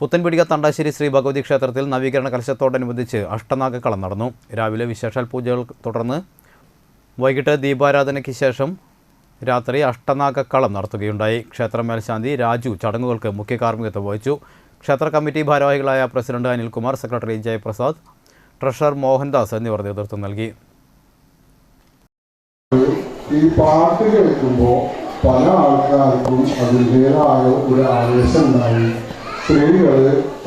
പുത്തൻപിടിക തണ്ടാശ്ശേരി ശ്രീ ഭഗവതി ക്ഷേത്രത്തിൽ നവീകരണ കലശത്തോടനുബന്ധിച്ച് അഷ്ടനാഗക്കളം നടന്നു. രാവിലെ വിശേഷാൽ പൂജകൾ തുടർന്ന് വൈകിട്ട് ദീപാരാധനയ്ക്ക് ശേഷം രാത്രി അഷ്ടനാഗക്കളം നടത്തുകയുണ്ടായി. ക്ഷേത്ര മേൽശാന്തി രാജു ചടങ്ങുകൾക്ക് മുഖ്യ കാർമ്മികത്വം വഹിച്ചു. ക്ഷേത്ര കമ്മിറ്റി ഭാരവാഹികളായ president Anilkumar secretary Jayaprasad treasurer Mohandas എന്നിവർ നേതൃത്വം നൽകി. ഈ പാട്ട് കേൾക്കുമ്പോൾ പല ആൾക്കാർക്കും അതിന്റെതായ ഒരു ആവേശം ഉണ്ടായി. സ്ത്രീകൾ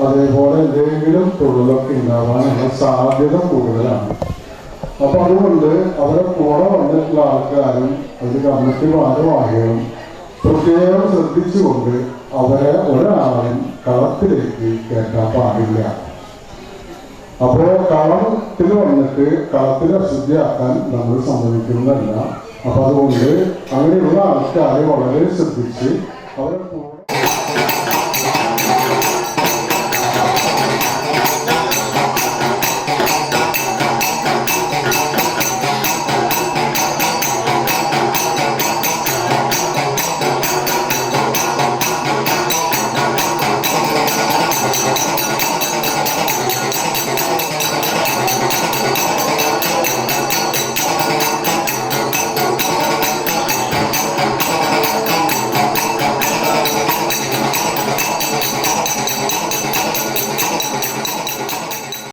അതേപോലെ എന്തെങ്കിലും തൊഴിലൊക്കെ ഉണ്ടാവാനുള്ള സാധ്യത കൂടുതലാണ്. അപ്പൊ അതുകൊണ്ട് അവരെ കൂടെ വന്നിട്ടുള്ള ആൾക്കാരും അത് കമ്മിറ്റി ഭാരവാഹികളും പ്രത്യേകം ശ്രദ്ധിച്ചുകൊണ്ട് അവരെ ഒരാളും കളത്തിലേക്ക് കേട്ടാൻ പാടില്ല. അപ്പോ കളത്തിൽ വന്നിട്ട് കളത്തിലെ ശുദ്ധിയാക്കാൻ നമ്മൾ സമ്മതിക്കുന്നതല്ല. അപ്പൊ അതുകൊണ്ട് അങ്ങനെയുള്ള ആൾക്കാരെ വളരെ ശ്രദ്ധിച്ച് അവരെ